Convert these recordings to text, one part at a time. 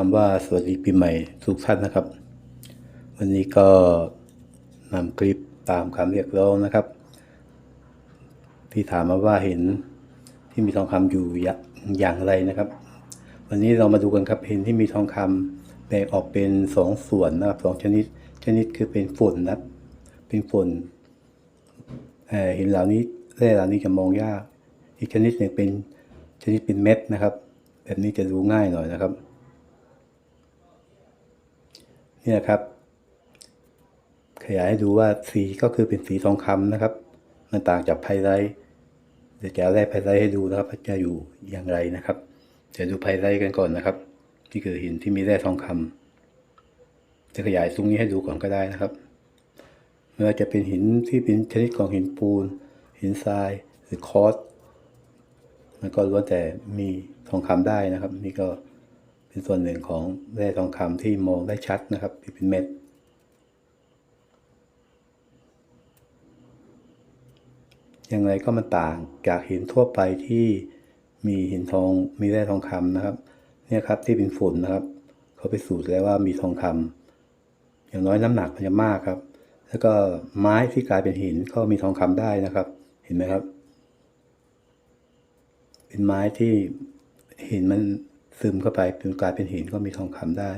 คำว่าสวัสดีปีใหม่ทุกท่านนะครับ วันนี้ก็นำคลิปตามคำเรียกร้องนะครับ ที่ถามมาว่าเห็นที่มีทองคำอยู่อย่างไรนะครับ วันนี้เรามาดูกันครับเห็นที่มีทองคำแบ่งออกเป็นสองส่วนนะครับสองชนิด ชนิดคือเป็นฝุ่นนะเป็นฝุ่นเหินเหล่านี้แร่เหล่านี้จะมองยาก อีกชนิดหนึ่งเป็นชนิดเป็นเม็ดนะครับ แบบนี้จะดูง่ายหน่อยนะครับ นี่นะครับ ขยายให้ดูว่าสีก็คือเป็นสีทองคำนะครับ มันต่างจากไพไรท์เดี๋ยวจะเอาแร่ไพไรท์ให้ดูนะครับว่าจะอยู่อย่างไรนะครับเดี๋ยวดูไพไรท์กันก่อนนะครับนี่คือหินที่มีแร่ทองคำจะขยายตรงนี้ให้ดูก่อนก็ได้นะครับไม่ว่าจะเป็นหินที่เป็นชนิดของหินปูน หินทรายหรือคอร์สมันก็ล้วนแต่มีทองคำได้นะครับ นี่ก็ เป็นส่วนหนึ่งของแร่ทองคำที่มองได้ชัดนะครับที่เป็นเม็ดอย่างไรก็มันต่างจากหินทั่วไปที่มีหินทองมีแร่ทองคำนะครับ เนี่ยครับที่เป็นฝุ่นนะครับ เขาไปสูตรแล้วว่ามีทองคำอย่างน้อยน้ำหนักมันจะมากครับแล้วก็ไม้ที่กลายเป็นหินก็มีทองคำได้นะครับ เห็นไหมครับ เป็นไม้ที่หินมัน ซึมเข้าไปเป็นกลายเป็นหินก็มีทองคำได้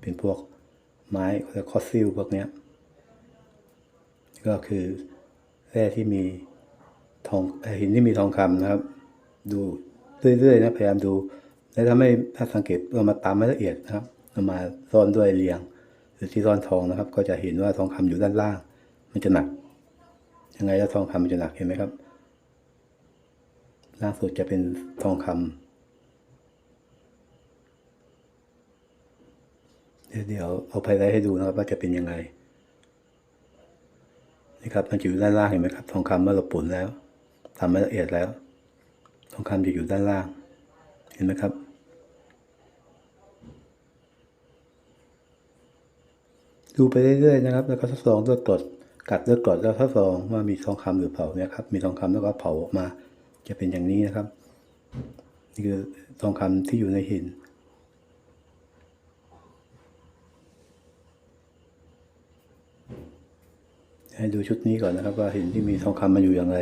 เป็นพวกไม้และคอสซิลพวกเนี้ยก็คือแร่ที่มีทองหินที่มีทองคำนะครับ ดูเรื่อยๆนะพยายามดูแล้วถ้าไม่ถ้าสังเกตเรามาตามไม่ละเอียดนะครับเรามาซ่อนด้วยเรียง หรือที่ซ่อนทองนะครับ ก็จะเห็นว่าทองคำอยู่ด้านล่าง มันจะหนัก ยังไงแล้วทองคำมันจะหนักเห็นไหมครับล่างสุดจะเป็นทองคำ เดี๋ยวเดี๋ยวเอาไพไลท์ให้ดูนะครับว่าจะเป็นยังไงนี่ครับมันจะอยู่ด้านล่างเห็นไหมครับ ทองคำเมื่อเราปุ่นแล้วทำให้ละเอียดแล้ว ทองคำจะอยู่ด้านล่าง เห็นไหมครับ ดูไปเรื่อยๆนะครับ แล้วก็ทดลองเลือกกรดกัดเลือกกรดแล้วทดลองว่ามีทองคำหรือเปล่าเนี่ยครับ มีทองคำแล้วก็เผาออกมา จะเป็นอย่างนี้นะครับ นี่คือทองคำที่อยู่ในหิน ให้ดูชุดนี้ก่อนนะครับ ว่าหินที่มีทองคำมาอยู่อย่างไร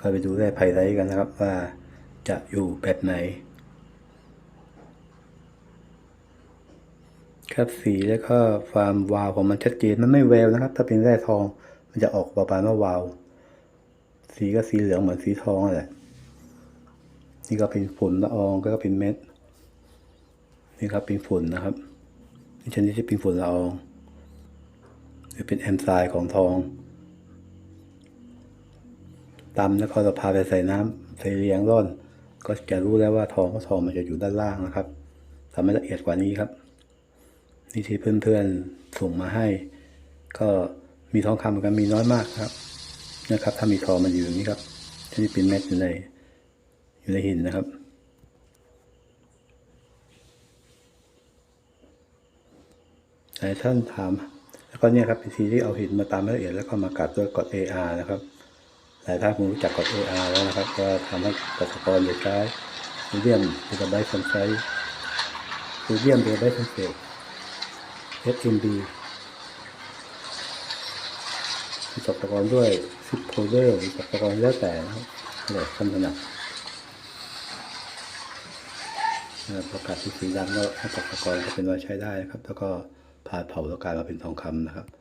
ก็ไปดูแร่ไพไลท์กันนะครับว่าจะอยู่แบบไหน ครับสีแล้วก็ความวาวของมันชัดเจนมันไม่แววนะครับ ถ้าเป็นแร่ทองมันจะออกประมาณว่าวาว สีก็สีเหลืองเหมือนสีทองแหละนี่ก็เป็นฝนละอองก็เป็นเม็ด นี่ครับเป็นฝุ่นนะครับชนิดที่เป็นฝุ่นละอองหรือเป็นแอมไซด์ของทองตำแล้วก็เราพาไปใส่น้ำใส่เลี้ยงร่อน ก็จะรู้แล้วว่าทองก็ทองมันจะอยู่ด้านล่างนะครับทำให้ละเอียดกว่านี้ครับ นี่ที่เพื่อนๆส่งมาให้ ก็มีทองคำเหมือนกันมีน้อยมากครับนะครับ ถ้ามีทองมันอยู่อย่างนี้ครับชนิดเป็นเม็ดอยู่ในอยู่ในหินนะครับ หลายท่านถาม แล้วก็เนี่ยครับวิธีที่เอาหินมาตามละเอียดแล้วก็มากัดด้วยกด AR นะครับหลายท่านคงรู้จักกด AR แล้วนะครับว่าทำให้กษตรกรโดยใช้โซเดียมเบตาไบต์ซัลไฟต์โซเดียมเบตาไบต์ซัลเฟต HMB มีกษตรกรด้วยซิปโพเดอร์มีกษตรกรแล้วแต่นะครับแล้วแต่ท่านถนัดประกาศที่สีดำก็ให้กษตรกรก็เป็นว่าใช้ได้นะครับ แล้วก็ ผ่านเผาแล้วกลายมาเป็นทองคำนะครับ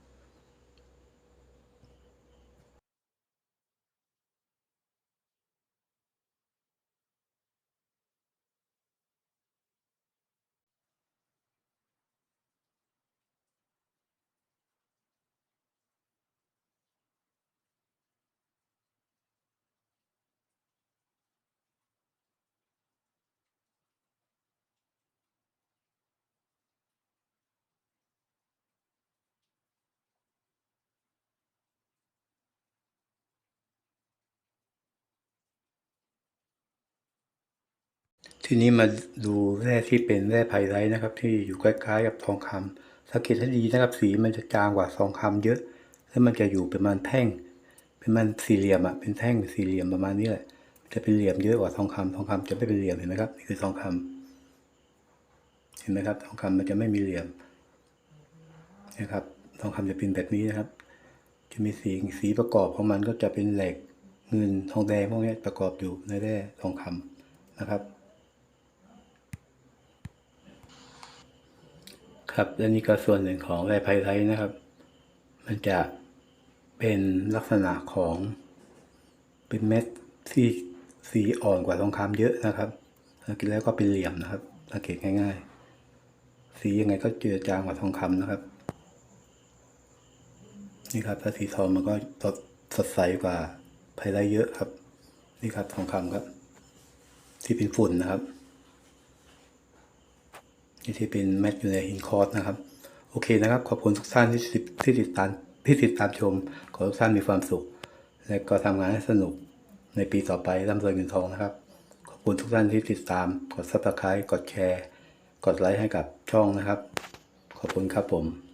ทีนี้มาดูแร่ที่เป็นแร่ไพไลท์นะครับ ที่อยู่ใกล้ๆกับทองคำสังเกตให้ดีนะครับสีมันจะจางกว่าทองคำเยอะ แล้วมันจะอยู่เประมาณแท่ง เป็นมันสี่เหลี่ยมอะเป็นแท่งสี่เหลี่ยมประมาณนี้แหละจะเป็นเหลี่ยมเยอะกว่าทองคำทองคำจะไม่เป็นเหลี่ยมเห็นไหมครับนี่คือทองคำเห็นไหมครับ ทองคำมันจะไม่มีเหลี่ยมนะครับ ทองคำจะเป็นแบบนี้นะครับ จะมีสีสีประกอบของมันก็จะเป็นเหล็กเงินทองแดงพวกนี้ประกอบอยู่ในแร่ทองคำนะครับ ครับและนี่ก็ส่วนหนึ่งของแร่ไพไลท์นะครับ มันจะเป็นลักษณะของเป็นเม็ดที่สีอ่อนกว่าทองคำเยอะนะครับสังเกตแล้วก็เป็นเหลี่ยมนะครับสังเกตง่าย ๆ สียังไงก็เจือจางกว่าทองคำนะครับ นี่ครับถ้าสีทองมันก็สดสดใสกว่าไพไลท์เยอะครับ นี่ครับทองคำครับ ที่เป็นฝุ่นนะครับ นี่ที่เป็นแมทอยู่ในหินคอร์สนะครับ โอเคนะครับ ขอบคุณทุกท่านที่ติดที่ติดตามที่ติดตามชม ขอทุกท่านมีความสุข และก็ทำงานให้สนุกในปีต่อไปร่ำรวยเงินทองนะครับ ขอบคุณทุกท่านที่ติดตาม กด subscribe กดแชร์ กดไลค์ให้กับช่องนะครับ ขอบคุณครับผม